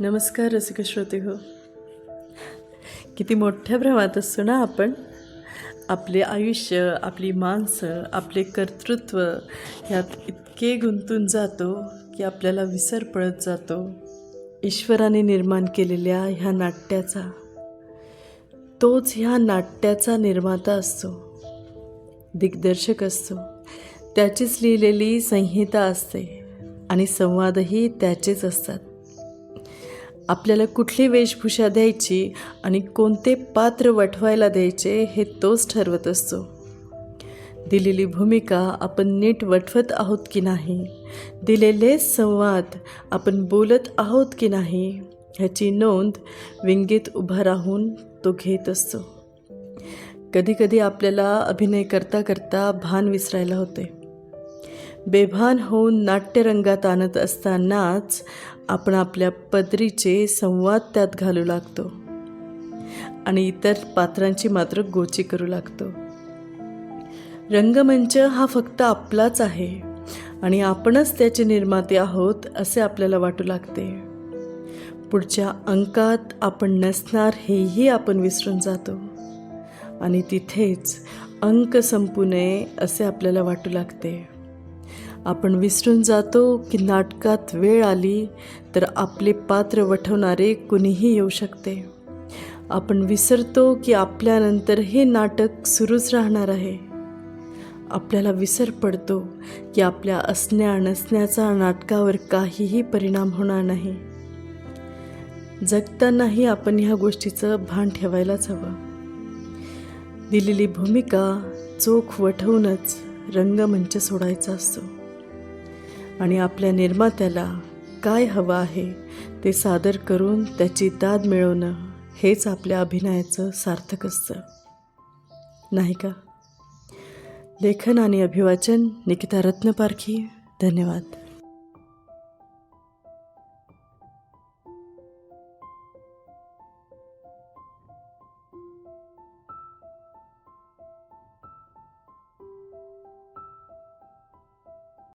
नमस्कार रसिक श्रोते हो. किती मोठ्या भ्रमात असतो ना आपण? आपले आयुष्य आपली माणसं आपले कर्तृत्व ह्यात इतके गुंतून जातो की आपल्याला विसर पडत जातो. ईश्वराने निर्माण केलेल्या ह्या नाट्याचा तोच ह्या नाट्याचा निर्माता असतो. दिग्दर्शक असतो. त्याचीच लिहिलेली संहिता असते आणि संवादही त्याचेच असतात. आपल्याला कुठली वेशभूषा द्यायची आणि कोणते पात्र वठवायला द्यायचे हे तोच ठरवत असतो. दिलेली भूमिका आपण नीट वठवत आहोत की नाही? दिलेले संवाद आपण बोलत आहोत की नाही? ह्याची नोंद विंगीत उभा राहून तो घेत असतो. कधीकधी आपल्याला अभिनय करता करता भान विसरायला होते. बेभान होऊन नाट्यरंगात आणत असतानाच आपण आपल्या पदरीचे संवाद त्यात घालू लागतो. आणि इतर पात्रांची मात्र गोची करू लागतो. रंगमंच हा फक्त आपलाच आहे आणि आपणच त्याचे निर्माते आहोत असे आपल्याला वाटू लागते. पुढच्या अंकात आपण नसणार हेही आपण विसरून जातो. आणि तिथेच अंक संपू नये असे आपल्याला वाटू लागते. आपण विसरून जातो की नाटकात वेळ आली तर आपले पात्र वठवणारे कुणीही येऊ शकते. आपण विसरतो की आपल्यानंतर हे नाटक सुरूच राहणार आहे. आपल्याला विसर पडतो की आपल्या असण्या नसण्याचा नाटकावर काहीही परिणाम होणार नाही. जगतानाही आपण ह्या गोष्टीचं भान ठेवायलाच हवं. दिलेली भूमिका चोख वठवूनच रंगमंच सोडायचा असतो. आणि आपल्या निर्मात्याला काय हवं आहे ते सादर करून त्याची दाद मिळवणं हेच आपल्या अभिनयाचं सार्थक असतं. नाही का? लेखन आणि अभिवाचन निकिता रत्नपारखी. धन्यवाद.